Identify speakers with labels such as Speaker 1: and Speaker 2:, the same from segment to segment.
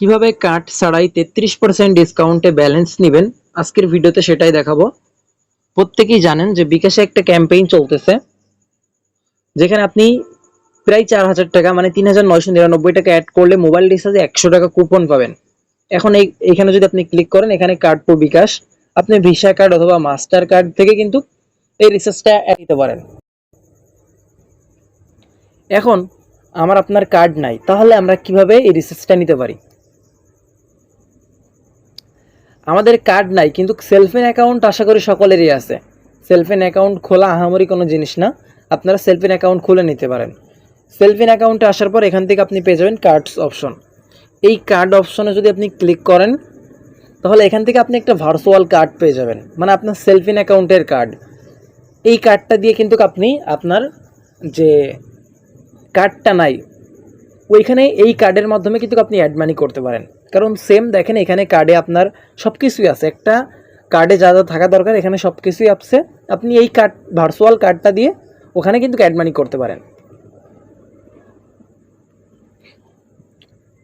Speaker 1: কীভাবে কার্ড ছাড়াই তেত্রিশ পার্সেন্ট ডিসকাউন্টে ব্যালেন্স নেবেন? আজকের ভিডিওতে সেটাই দেখাবো। প্রত্যেকেই জানেন যে বিকাশে একটা ক্যাম্পেইন চলতেছে, যেখানে আপনি প্রায় চার হাজার টাকা মানে তিন হাজার নয়শো নিরানব্বই টাকা অ্যাড করলে মোবাইল রিচার্জে একশো টাকা কুপন পাবেন। এখন এই, এখানে যদি আপনি ক্লিক করেন, এখানে কার্ড টু বিকাশ, আপনি ভিসা কার্ড অথবা মাস্টার কার্ড থেকে কিন্তু এই রিচার্জটা অ্যাড দিতে পারেন। এখন, আমার আপনার কার্ড নাই, তাহলে আমরা কীভাবে এই রিচার্জটা নিতে পারি? আমাদের কার্ড নাই, কিন্তু সেলফিন অ্যাকাউন্ট আশা করি সকলেরই আছে। সেলফিন অ্যাকাউন্ট খোলা আহামরি কোনো জিনিস না, আপনারা সেলফিন অ্যাকাউন্ট খুলে নিতে পারেন। সেলফিন অ্যাকাউন্টে আসার পর এখান থেকে আপনি পেয়ে যাবেন কার্ডস অপশন এই কার্ড অপশনে যদি আপনি ক্লিক করেন, তাহলে এখান থেকে আপনি একটা ভার্চুয়াল কার্ড পেয়ে যাবেন মানে আপনার সেলফিন অ্যাকাউন্টের কার্ড এই কার্ডটা দিয়ে কিন্তু আপনি আপনার যে কার্ডটা নাই ওইখানে এই কার্ডের মাধ্যমে কিন্তু আপনি অ্যাড মানি করতে পারেন। কারণ সেম দেখেন এখানে কার্ডে আপনার সব কিছুই আছে। একটা কার্ডে যা যা থাকা দরকার, এখানে সব কিছুই আছে। আপনি এই কার্ড ভার্চুয়াল কার্ডটা দিয়ে ওখানে কিন্তু অ্যাড মানি করতে পারেন।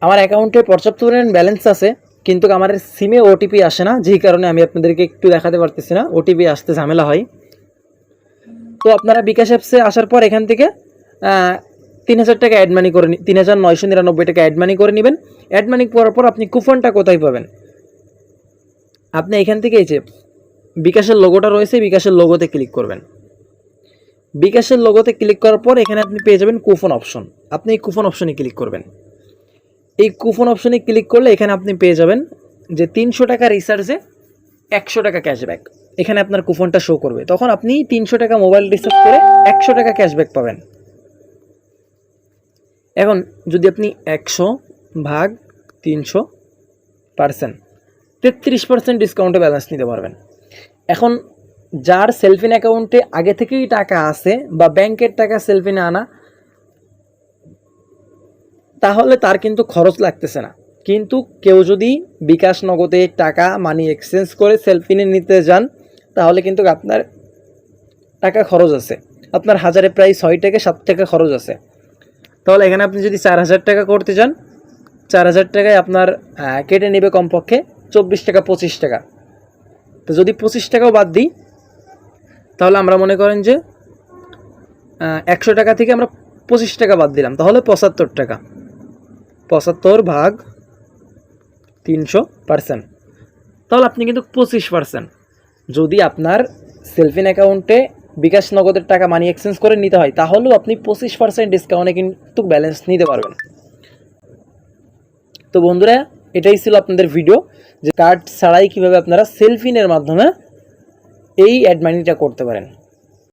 Speaker 1: আমার অ্যাকাউন্টে পর্যাপ্ত পরিমাণ ব্যালেন্স আছে, কিন্তু আমার সিমে ওটিপি আসে না, যেই কারণে আমি আপনাদেরকে একটু দেখাতে পারতেছি না। ওটিপি আসতে ঝামেলা হয়। তো আপনারা বিকাশ অ্যাপসে আসার পর এখান থেকে তিন হাজার টাকা অ্যাড মানি করে তিন হাজার নয়শো নিরানব্বই টাকা অ্যাড মানি করে নেবেন। অ্যাড মানি করার পর আপনি কুপনটা কোথায় পাবেন? আপনি এখান থেকে এই যে বিকাশের লোগোটা রয়েছে, বিকাশের লোগোতে ক্লিক করবেন। বিকাশের লোগোতে ক্লিক করার পর এখানে আপনি পেয়ে যাবেন কুপন অপশন আপনি এই কুপন অপশনে ক্লিক করবেন। এই কুপন অপশনে ক্লিক করলে এখানে আপনি পেয়ে যাবেন যে তিনশো টাকা রিচার্জে একশো টাকা ক্যাশব্যাক এখানে আপনার কুপনটা শো করবে। তখন আপনি তিনশো টাকা মোবাইল রিচার্জ করে একশো টাকা ক্যাশব্যাক পাবেন। এখন যদি আপনি একশো ভাগ তিনশো পার্সেন্ট তেত্রিশ পার্সেন্ট ডিসকাউন্টে ব্যালেন্স নিতে পারবেন। এখন যার সেলফিন অ্যাকাউন্টে আগে থেকেই টাকা আছে বা ব্যাংকের টাকা সেলফিনে আনা, তাহলে তার কিন্তু খরচ লাগতেছে না। কিন্তু কেউ যদি বিকাশ নগদে টাকা মানি এক্সচেঞ্জ করে সেলফিনে নিতে যান, তাহলে কিন্তু আপনার টাকা খরচ আছে। আপনার হাজারে প্রায় ছয় থেকে সাত টাকা খরচ আছে। তাহলে এখানে আপনি যদি চার হাজার টাকা করতে চান, চার হাজার টাকায় আপনার কেটে নেবে কমপক্ষে চব্বিশ টাকা, পঁচিশ টাকা। তো যদি পঁচিশ টাকাও বাদ দিই, তাহলে আমরা মনে করেন যে একশো টাকা থেকে আমরা পঁচিশ টাকা বাদ দিলাম, তাহলে পঁচাত্তর টাকা। পঁচাত্তর ভাগ তিনশো পার্সেন্ট। তাহলে আপনি কিন্তু পঁচিশ পার্সেন্ট। যদি আপনার সেলফিন অ্যাকাউন্টে বিকাশ নগদের টাকা মানি এক্সচেঞ্জ করে নিতে হয়, তাহলেও আপনি পঁচিশ পার্সেন্ট ডিসকাউন্টে কিন্তু ব্যালেন্স নিতে পারবেন। তো বন্ধুরা, এটাই ছিল আপনাদের ভিডিও যে কার্ড ছাড়াই কীভাবে আপনারা সেলফিনের মাধ্যমে এই অ্যাড মানিটা করতে পারেন।